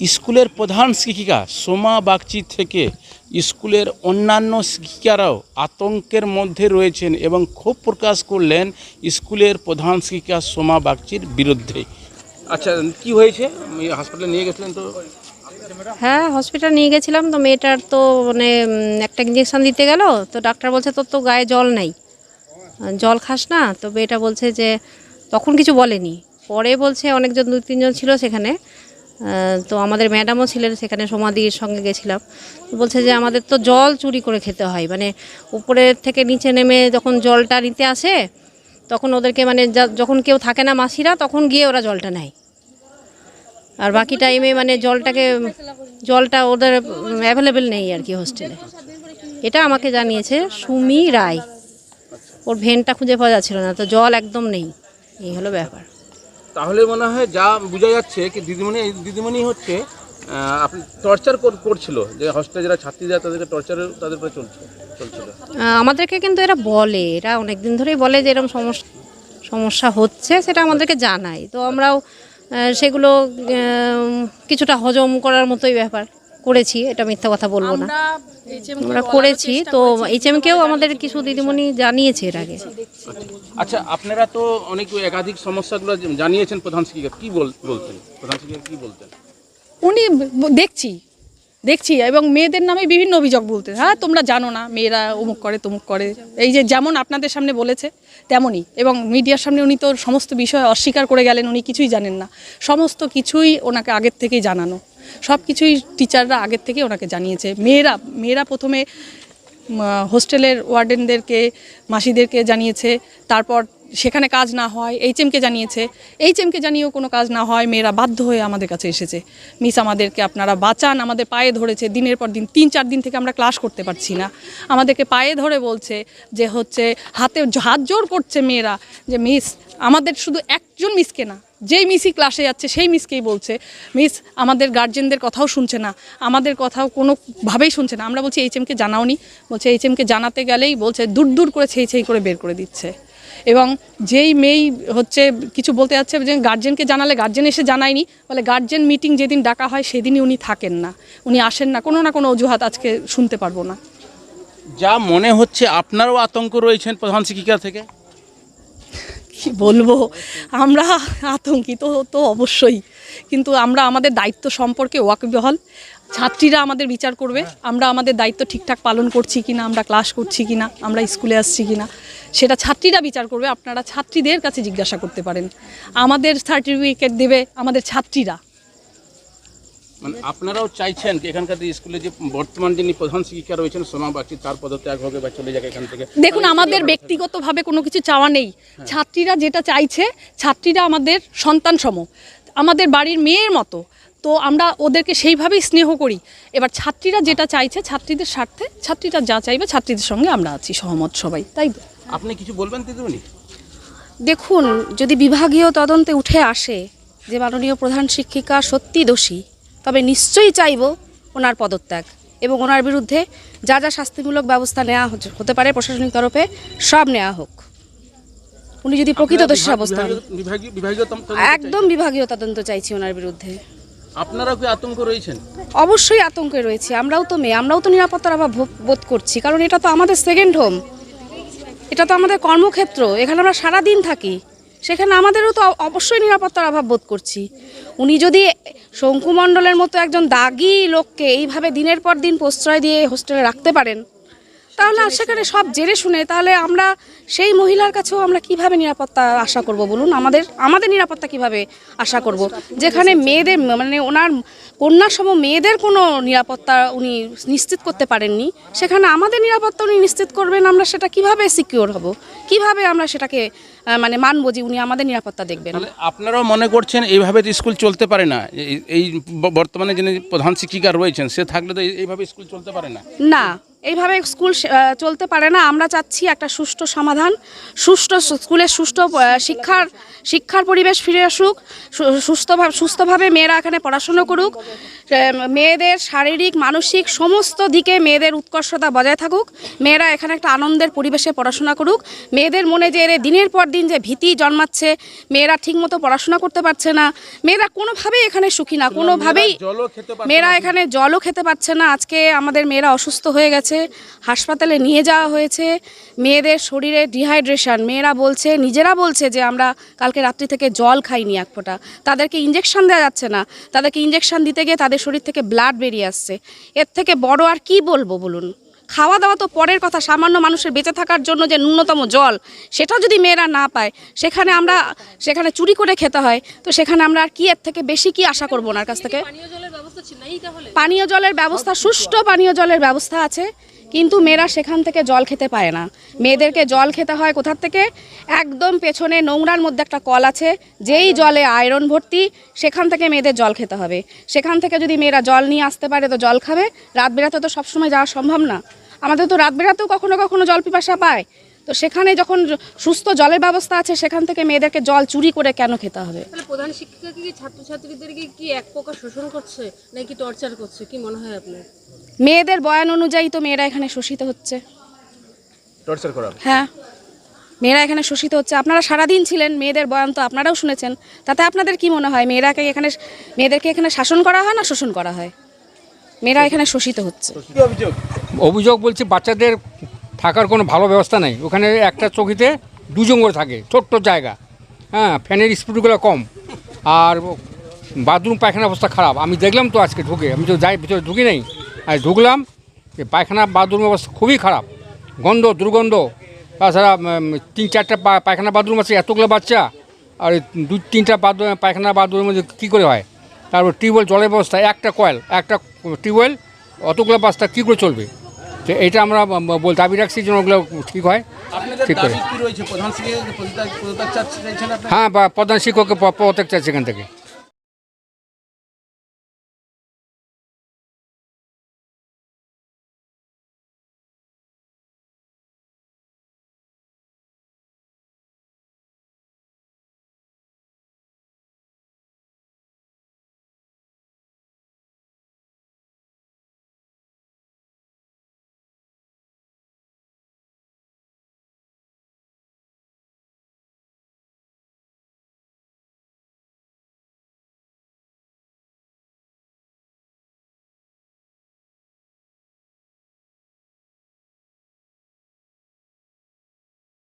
স্কুলের প্রধান শিক্ষিকা সোমা বাগচি থেকে স্কুলের অন্যান্য শিক্ষিকারাও আতঙ্কের মধ্যে রয়েছেন এবং ক্ষোভ প্রকাশ করলেন স্কুলের প্রধান শিক্ষিকা সোমা বাগচির বিরুদ্ধে। আচ্ছা কি হয়েছে? হাসপাতালে নিয়ে গেছিলেন তো? হ্যাঁ হসপিটাল নিয়ে গেছিলাম তো মেয়েটার তো মানে একটা ইঞ্জেকশন দিতে গেল তো ডাক্তার বলছে তোর তো গায়ে জল নাই। জল খাস না? তো মেয়েটা বলছে যে তখন কিছু বলেনি। পরে বলছে অনেকজন দু তিনজন ছিল সেখানে। তো আমাদের ম্যাডামও ছিলেন সেখানে সমাধির সঙ্গে গেছিলাম। বলছে যে আমাদের তো জল চুরি করে খেতে হয়। মানে উপরে থেকে নিচে নেমে যখন জলটা নিতে আসে, তখন ওদেরকে মানে যখন কেউ থাকে না মাসিরা, তখন গিয়ে ওরা জলটা নেয়। আর বাকি টাইমে মানে জলটাকে, জলটা ওদের অ্যাভেলেবেল নেই আর কি হোস্টেলে এটা আমাকে জানিয়েছে সুমি রায়। ওর ভেনটা খুঁজে পাওয়া যাচ্ছিল না, তো জল একদম নেই। এই হলো ব্যাপার। তাহলে মনে হয় যা বোঝা যাচ্ছে কি দিদিমণি দিদিমণি হচ্ছে আপনি টর্চার করছিল, যে হস্টেলে যারা ছাত্রীরা তাদেরকে টর্চার তাদের উপরে চলছে, চলছিল। আমাদেরকে কিন্তু এরা বলে, এরা অনেক দিন ধরেই বলে যে এরকম সমস্যা সমস্যা হচ্ছে, সেটা আমাদেরকে জানায়। তো আমরাও সেগুলো কিছুটা হজম করার মতোই ব্যাপার। করেছি এটা মিথ্যা কথা বলব না। আমরা করেছি তো এইচএমকেও আমাদের কিছু দিদিমণি জানিয়েছে এর আগে। আচ্ছা আপনারা তো অনেক একাধিক সমস্যাগুলো জানিয়েছেন প্রধান শিক্ষিকা। কি বল- বলতেন? প্রধান শিক্ষিকা কি বলতেন? উনি দেখছি দেখছি এবং মেয়েদের নামে বিভিন্ন অভিযোগ বলতে হ্যাঁ তোমরা জানো না মেয়েরা অমুক করে তমুক করে। এই যে যেমন আপনাদের সামনে বলেছে তেমনই। এবং মিডিয়ার সামনে উনি তো সমস্ত বিষয় অস্বীকার করে গেলেন উনি কিছুই জানেন না। সমস্ত কিছুই ওনাকে আগের থেকেই জানানো। সব কিছুই টিচাররা আগের থেকে ওনাকে জানিয়েছে। মেয়েরা মেয়েরা প্রথমে হোস্টেলের ওয়ার্ডেনদেরকে, মাসিদেরকে জানিয়েছে। তারপর সেখানে কাজ না হয়, এইচএমকে জানিয়েছে। এইচএমকে জানিয়েও কোনো কাজ না হয়, মেয়েরা বাধ্য হয়ে আমাদের কাছে এসেছে। মিস আমাদেরকে আপনারা বাঁচান, আমাদের পায়ে ধরেছে। দিনের পর দিন, তিন চার দিন থেকে আমরা ক্লাস করতে পারছি না। আমাদেরকে পায়ে ধরে বলছে যে হচ্ছে, হাতে হাত জোর করছে মেয়েরা যে, মিস, আমাদের শুধু একজন মিসকে না যেই মিসই ক্লাসে যাচ্ছে, সেই মিসকেই বলছে মিস আমাদের গার্জেনদের কথাও শুনছে না, আমাদের কথাও কোনোভাবেই শুনছে না। আমরা বলছি এইচ এইচএমকে জানাওনি। বলছে এইচ এমকে জানাতে গেলেই বলছে, দূর দূর করে ছেই ছেই করে বের করে দিচ্ছে। এবং যেই মেয়েই হচ্ছে কিছু বলতে যাচ্ছে যে গার্জেনকে জানালে গার্জেন এসে জানায়নি। বলে গার্জেন মিটিং যেদিন ডাকা হয়, সেদিনই উনি থাকেন না। উনি আসেন না, কোনো না কোনো অজুহাত আজকে শুনতে পারব না। যা মনে হচ্ছে, আপনারও আতঙ্ক রয়েছেন প্রধান শিক্ষিকা থেকে? কি বলব? আমরা আতঙ্কিত তো অবশ্যই। কিন্তু আমরা আমাদের দায়িত্ব সম্পর্কে ওয়াকবহল। ছাত্রীরা আমাদের বিচার করবে, আমরা আমাদের দায়িত্ব ঠিকঠাক পালন করছি কি না আমরা ক্লাস করছি কি না আমরা স্কুলে আসছি কি না সেটা ছাত্রীরা বিচার করবে, আপনারা ছাত্রীদের কাছে জিজ্ঞাসা করতে পারেন। আমাদের সার্টিফিকেট দেবে আমাদের ছাত্রীরা। মানে আপনারাও চাইছেন এখানকার যে স্কুলে যে বর্তমান যিনি প্রধান শিক্ষিকা রয়েছেন সোমা বাগচি তার পদত্যাগ হবে বা চলে যাক এখান থেকে। দেখুন আমাদের ব্যক্তিগতভাবে কোনো কিছু চাওয়া নেই। ছাত্রীরা যেটা চাইছে ছাত্রীরা আমাদের সন্তান সম আমাদের বাড়ির মেয়ের মতো। তো আমরা ওদেরকে সেইভাবেই স্নেহ করি। এবার ছাত্রীরা যেটা চাইছে ছাত্রীদের স্বার্থে ছাত্রীরা যা চাইবে ছাত্রীদের সঙ্গে আমরা আছি সহমত সবাই তাই তো? আপনি কিছু বলবেন দিদিমণি দেখুন যদি বিভাগীয় তদন্তে উঠে আসে যে মাননীয় প্রধান শিক্ষিকা সত্যি দোষী তবে নিশ্চয়ই চাইব ওনার পদত্যাগ এবং ওনার বিরুদ্ধে যা যা শাস্তিমূলক ব্যবস্থা নেওয়া হতে পারে প্রশাসনিক তরফে সব নেওয়া হোক। উনি যদি প্রকৃত আপনারা দোষী সাব্যস্ত তদন্ত একদম বিভাগীয় তদন্ত চাইছি ওনার বিরুদ্ধে। চাই। আপনারাও কি আতঙ্ক রয়েছেন? অবশ্যই আতঙ্কে রয়েছে আমরাও তো মেয়ে আমরাও তো নিরাপত্তার অভাব বোধ করছি কারণ এটা তো আমাদের সেকেন্ড হোম এটা তো আমাদের কর্মক্ষেত্র এখানে আমরা সারা দিন থাকি সেখানে আমাদেরও তো অবশ্যই নিরাপত্তার অভাব বোধ করছি। উনি যদি শঙ্কুমণ্ডলের মতো একজন দাগি লোককে এইভাবে দিনের পর দিন প্রশ্রয় দিয়ে হোস্টেলে রাখতে পারেন তাহলে আর সেখানে সব জেনে শুনে তাহলে আমরা সেই মহিলার কাছেও আমরা কীভাবে নিরাপত্তা আশা করব বলুন? আমাদের আমাদের নিরাপত্তা কীভাবে আশা করব? যেখানে মেয়েদের মানে ওনার কন্যার সম মেয়েদের কোনো নিরাপত্তা উনি নিশ্চিত করতে পারেননি। সেখানে আমাদের নিরাপত্তা উনি নিশ্চিত করবেন আমরা সেটা কীভাবে সিকিওর হব? কীভাবে আমরা সেটাকে মানে মানবো যে উনি আমাদের নিরাপত্তা দেখবেন? আপনারাও মনে করছেন এইভাবে তো স্কুল চলতে পারে না? এই- এই বর্তমানে যিনি প্রধান শিক্ষিকা রয়েছেন সে থাকলে তো এইভাবে স্কুল চলতে পারে না? না। এইভাবে স্কুল চলতে পারে না। আমরা চাচ্ছি একটা সুষ্ঠু সমাধান সুষ্ঠু স্কুলের সুষ্ঠু শিক্ষার শিক্ষার পরিবেশ ফিরে আসুক সুস্থভাবে সুস্থভাবে মেয়েরা এখানে পড়াশুনো করুক মেয়েদের শারীরিক মানসিক সমস্ত দিকে মেয়েদের উৎকর্ষতা বজায় থাকুক মেয়েরা এখানে একটা আনন্দের পরিবেশে পড়াশোনা করুক মেয়েদের মনে যে এরে দিনের পর দিন যে ভীতি জন্মাচ্ছে মেয়েরা ঠিকমতো পড়াশোনা করতে পারছে না মেয়েরা কোনোভাবেই এখানে সুখী না কোনোভাবেই মেয়েরা এখানে জলও খেতে পারছে না। আজকে আমাদের মেয়েরা অসুস্থ হয়ে গেছে হাসপাতালে নিয়ে যাওয়া হয়েছে, মেয়েদের শরীরে ডিহাইড্রেশন মেয়েরা বলছে, নিজেরা বলছে যে আমরা কালকে রাত্রি থেকে জল খাইনি এক ফোঁটা। তাদেরকে ইঞ্জেকশন দেওয়া যাচ্ছে না। তাদেরকে ইঞ্জেকশন দিতে গিয়ে তাদের শরীর থেকে ব্লাড বেরিয়ে আসছে। এর থেকে বড় আর কি বলব বলুন? খাওয়া দাওয়া তো পরের কথা, সামান্য মানুষের বেঁচে থাকার জন্য যে ন্যূনতম জল সেটাও যদি মেয়েরা না পায়, সেখানে আমরা, সেখানে চুরি করে খেতে হয়, তো সেখানে আমরা আর কি এর থেকে বেশি কি আশা করব ওনার কাছ থেকে? পানীয় জলের ব্যবস্থা, সুষ্ঠু পানীয় জলের ব্যবস্থা আছে, কিন্তু মেয়েরা সেখান থেকে জল খেতে পায় না। মেয়েদেরকে জল খেতে হয় কোথার থেকে? একদম পেছনে নোংরার মধ্যে একটা কল আছে, যেই জলে আয়রন ভর্তি, সেখান থেকে মেয়েদের জল খেতে হবে। সেখান থেকে যদি মেয়েরা জল নিয়ে আসতে পারে, তো জল খাবে। রাত বেরাতে তো সবসময় যাওয়া সম্ভব না। আমাদের তো রাত বেরাতেও কখনো কখনো জল পিপাসা পায়। তো সেখানে যখন সুস্থ জলের ব্যবস্থা আছে সেখান থেকে মেয়েদেরকে জল চুরি করে কেন খেতে হবে? প্রধান শিক্ষিকা কি ছাত্রছাত্রীদেরকে কি এক প্রকার শোষণ করছে নাকি টর্চার করছে? কি মনে হয় আপনার? মেয়েদের বয়ান অনুযায়ী তো মেয়েরা এখানে শোষিত হচ্ছে। টর্চার করা হ্যাঁ। মেয়েরা এখানে শোষিত হচ্ছে। আপনারা সারাদিন ছিলেন মেয়েদের বয়ান তো আপনারাও শুনেছেন। তাতে আপনাদের কি মনে হয়? মেয়েরাকে এখানে মেয়েদেরকে এখানে শাসন করা হয় না শোষণ করা হয়? মেয়েরা এখানে শোষিত হচ্ছে। অভিযোগ? অভিযোগ বলছি বাচ্চাদের থাকার কোনো ভালো ব্যবস্থা নেই। ওখানে একটা চৌকিতে দুজন করে থাকে, ছোট্ট জায়গা। হ্যাঁ ফ্যানের স্পিডগুলো কম। আর বাথরুম পায়খানা অবস্থা খারাপ। আমি দেখলাম তো আজকে ঢুকে। আমি তো যাই, ভিতরে ঢুকি নেই। আর ঢুকলাম যে পায়খানা, বাথরুম অবস্থা খুবই খারাপ। গন্ধ, দুর্গন্ধ। তাছাড়া তিন, চারটা পায়খানা বাথরুম আছে, এতগুলো বাচ্চা। আর দু, তিনটা বাথরুম, পায়খানা বাথরুমের মধ্যে কী করে হয়? তারপর টিউবওয়েল, জলের ব্যবস্থা, একটা কয়েল, একটা টিউবওয়েল, অতগুলো বাচ্চা কী করে চলবে? তো এটা আমরা বল দাবি রাখছি যেন ওগুলো ঠিক হয়। ঠিক করে। হ্যাঁ বা প্রধান শিক্ষককে পদত্যাগ চাচ্ছে এখান থেকে।